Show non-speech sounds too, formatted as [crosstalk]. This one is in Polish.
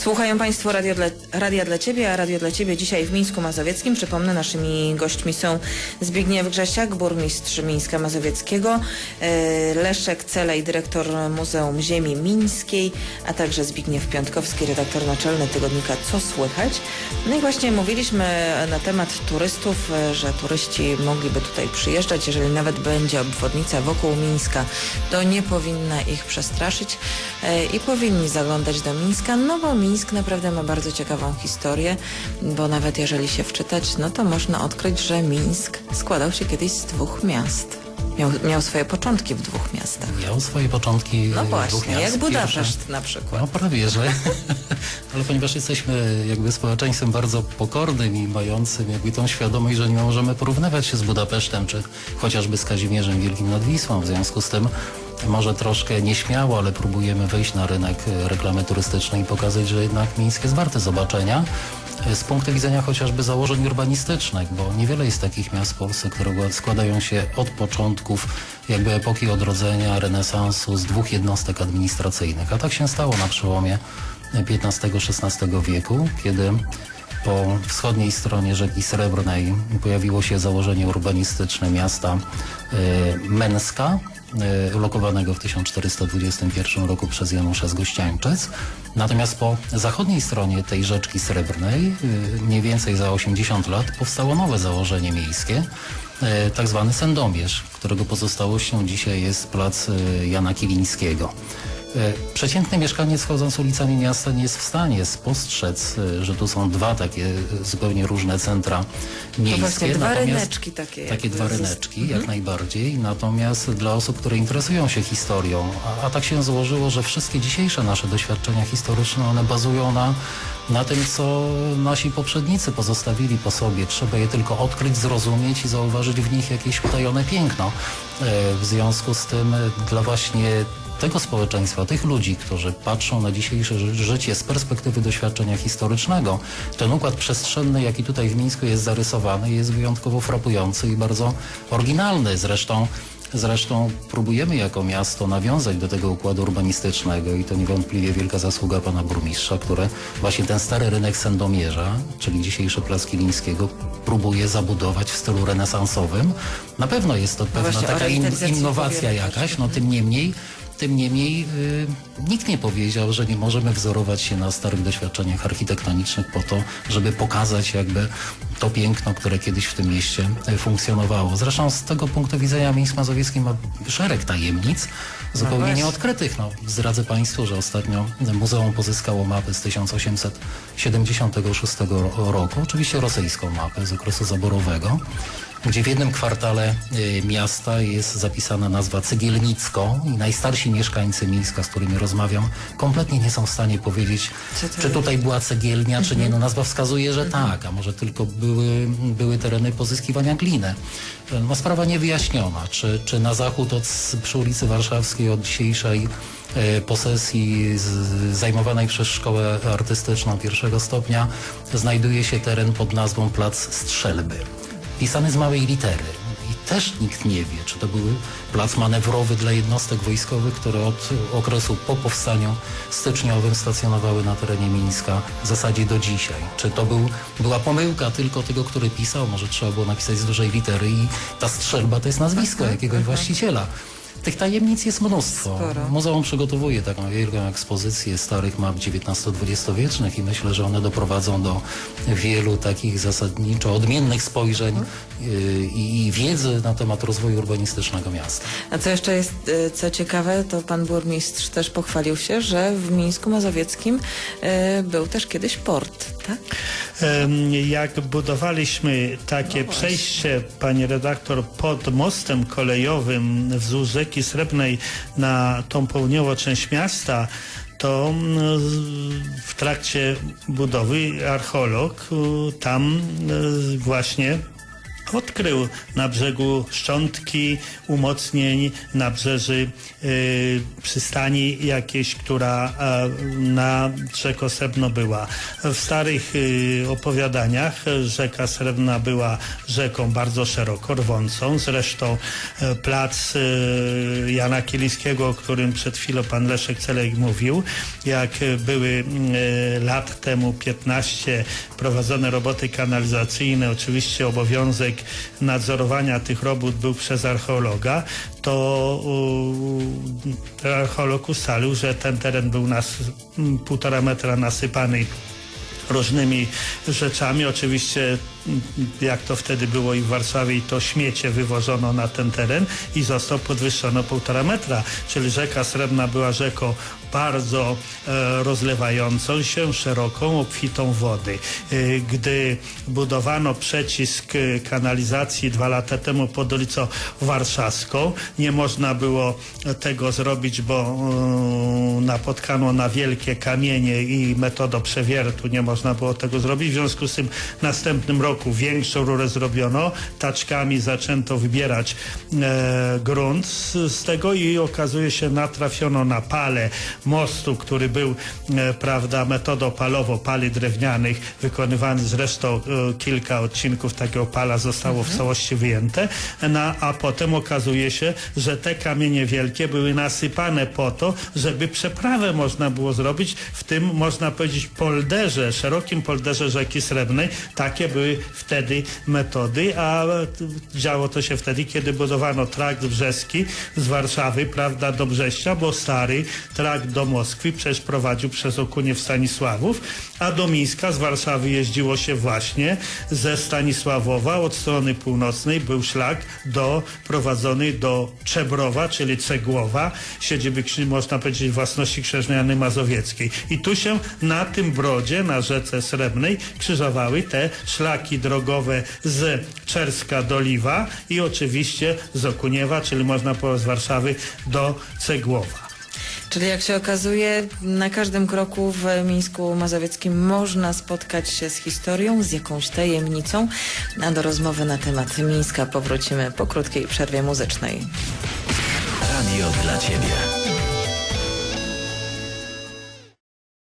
Słuchają Państwo Radio dla, Radia dla Ciebie, a Radio dla Ciebie dzisiaj w Mińsku Mazowieckim. Przypomnę, naszymi gośćmi są Zbigniew Grzesiak, burmistrz Mińska Mazowieckiego, e, Leszek Celej, dyrektor Muzeum Ziemi Mińskiej, a także Zbigniew Piątkowski, redaktor naczelny tygodnika Co Słychać. No i właśnie mówiliśmy na temat turystów, e, że turyści mogliby tutaj przyjeżdżać, jeżeli nawet będzie obwodnica wokół Mińska, to nie powinna ich przestraszyć e, i powinni zaglądać do Mińska, no bo Mińsk naprawdę ma bardzo ciekawą historię, bo nawet jeżeli się wczytać, no to można odkryć, że Mińsk składał się kiedyś z dwóch miast. Miał, miał swoje początki w dwóch miastach. Miał swoje początki No w dwóch właśnie, miast. jak Budapeszt na przykład. No prawie, że. [laughs] Ale ponieważ jesteśmy jakby społeczeństwem bardzo pokornym i mającym jakby tą świadomość, że nie możemy porównywać się z Budapesztem, czy chociażby z Kazimierzem Wielkim nad Wisłą, w związku z tym może troszkę nieśmiało, ale próbujemy wejść na rynek e, reklamy turystycznej i pokazać, że jednak Mińsk jest warte zobaczenia. e, Z punktu widzenia chociażby założeń urbanistycznych, bo niewiele jest takich miast w Polsce, które składają się od początków jakby epoki odrodzenia, renesansu z dwóch jednostek administracyjnych. A tak się stało na przełomie XV-XVI wieku, kiedy po wschodniej stronie rzeki Srebrnej pojawiło się założenie urbanistyczne miasta e, Męska, e, ulokowanego w 1421 roku przez Janusza z Gościańczyc. Natomiast po zachodniej stronie tej rzeczki Srebrnej, e, mniej więcej za 80 lat, powstało nowe założenie miejskie, tak zwany Sędomierz, którego pozostałością dzisiaj jest plac Jana Kilińskiego. E, Przeciętny mieszkaniec chodząc ulicami miasta nie jest w stanie spostrzec, e, że tu są dwa takie e, zupełnie różne centra miejskie. właśnie, dwa Natomiast- ryneczki takie Takie dwa ryneczki, jak najbardziej. Natomiast dla osób, które interesują się historią, a, a tak się złożyło, że wszystkie dzisiejsze nasze doświadczenia historyczne, one bazują na, na tym, co nasi poprzednicy pozostawili po sobie. Trzeba je tylko odkryć, zrozumieć i zauważyć w nich jakieś utajone piękno. W związku z tym dla właśnie tego społeczeństwa, tych ludzi, którzy patrzą na dzisiejsze ży- życie z perspektywy doświadczenia historycznego, ten układ przestrzenny, jaki tutaj w Mińsku jest zarysowany, jest wyjątkowo frapujący i bardzo oryginalny. Zresztą Zresztą próbujemy jako miasto nawiązać do tego układu urbanistycznego i to niewątpliwie wielka zasługa pana burmistrza, który właśnie ten stary rynek Sędomierza, czyli dzisiejszy Plac Kilińskiego, próbuje zabudować w stylu renesansowym. Na pewno jest to pewna właśnie, o taka in, innowacja jakaś, no tym niemniej tym niemniej y, nikt nie powiedział, że nie możemy wzorować się na starych doświadczeniach architektonicznych po to, żeby pokazać jakby to piękno, które kiedyś w tym mieście y, funkcjonowało. Zresztą z tego punktu widzenia Mińsk Mazowiecki ma szereg tajemnic, zupełnie właśnie. nieodkrytych. No, zdradzę Państwu, że ostatnio muzeum pozyskało mapę z 1876 roku, oczywiście rosyjską mapę z okresu zaborowego gdzie w jednym kwartale y, miasta jest zapisana nazwa Cegielnicko i najstarsi mieszkańcy Mińska, z którymi rozmawiam, kompletnie nie są w stanie powiedzieć, czy tutaj była cegielnia, czy nie. No nazwa wskazuje, że tak, a może tylko były, były tereny pozyskiwania gliny. No sprawa niewyjaśniona, czy, czy na zachód od, przy ulicy Warszawskiej od dzisiejszej e, posesji zajmowanej przez szkołę artystyczną pierwszego stopnia znajduje się teren pod nazwą Plac Strzelby pisany z małej litery. I też nikt nie wie, czy to był plac manewrowy dla jednostek wojskowych, które od okresu po powstaniu styczniowym stacjonowały na terenie Mińska w zasadzie do dzisiaj. Czy to był, była pomyłka tylko tego, który pisał, może trzeba było napisać z dużej litery i ta strzelba to jest nazwisko jakiegoś właściciela. Tych tajemnic jest mnóstwo. Sporo. Muzeum przygotowuje taką wielką ekspozycję starych map XIX-XX wiecznych i myślę, że one doprowadzą do wielu takich zasadniczo odmiennych spojrzeń yy, i, i wiedzy na temat rozwoju urbanistycznego miasta. A co jeszcze jest e, co ciekawe, to pan burmistrz też pochwalił się, że w Mińsku Mazowieckim e, był też kiedyś port, tak? Jak budowaliśmy takie przejście, pani redaktor, pod mostem kolejowym wzdłuż rzeki Srebrnej na tą południową część miasta, to mm, w trakcie budowy archeolog tam y, właśnie odkrył na brzegu szczątki umocnień nabrzeży y, przystani jakiejś, która e, na rzeko Srebrno była. W starych y, opowiadaniach rzeka Srebrna była rzeką bardzo szeroko rwącą. Zresztą e, plac y, Jana Kiliskiego, o którym przed chwilą pan Leszek Celej mówił, jak były y, lat temu 15 prowadzone roboty kanalizacyjne, oczywiście obowiązek nadzorowania tych robót był przez archeologa, to archeolog ustalił, że ten teren był nas półtora metra nasypany różnymi rzeczami. Oczywiście jak to wtedy było i w Warszawie i to śmiecie wywożono na ten teren i został podwyższony o półtora metra, czyli rzeka Srebrna była rzeką bardzo e, rozlewającą się, szeroką, obfitą wody. E, gdy budowano przecisk e, kanalizacji dwa lata temu pod ulicą Warszawską, nie można było tego zrobić, bo e, napotkano na wielkie kamienie i metodą przewiertu nie można było tego zrobić. W związku z tym następnym roku większą rurę zrobiono, taczkami zaczęto wybierać e, grunt z, z tego i okazuje się natrafiono na palę mostu, który był, e, prawda, metodą palową, pali drewnianych, wykonywany zresztą e, kilka odcinków takiego pala zostało w całości wyjęte, na, a potem okazuje się, że te kamienie wielkie były nasypane po to, żeby przeprawę można było zrobić w tym, można powiedzieć, polderze, szerokim polderze rzeki Srebrnej. Takie były wtedy metody, a działo to się wtedy, kiedy budowano trakt brzeski z Warszawy, prawda, do Brześcia, bo stary trakt do Moskwy przecież prowadził przez Okuniew Stanisławów, a do Mińska z Warszawy jeździło się właśnie ze Stanisławowa, od strony północnej był szlak do, prowadzony do Czebrowa, czyli Cegłowa, siedziby, można powiedzieć, własności Krzeżniany Mazowieckiej. I tu się na tym brodzie, na rzece Srebrnej, krzyżowały te szlaki drogowe z Czerska do Liwa i oczywiście z Okuniewa, czyli można powiedzieć z Warszawy do Cegłowa. Czyli jak się okazuje, na każdym kroku w Mińsku Mazowieckim można spotkać się z historią, z jakąś tajemnicą. A do rozmowy na temat Mińska powrócimy po krótkiej przerwie muzycznej. Radio dla Ciebie.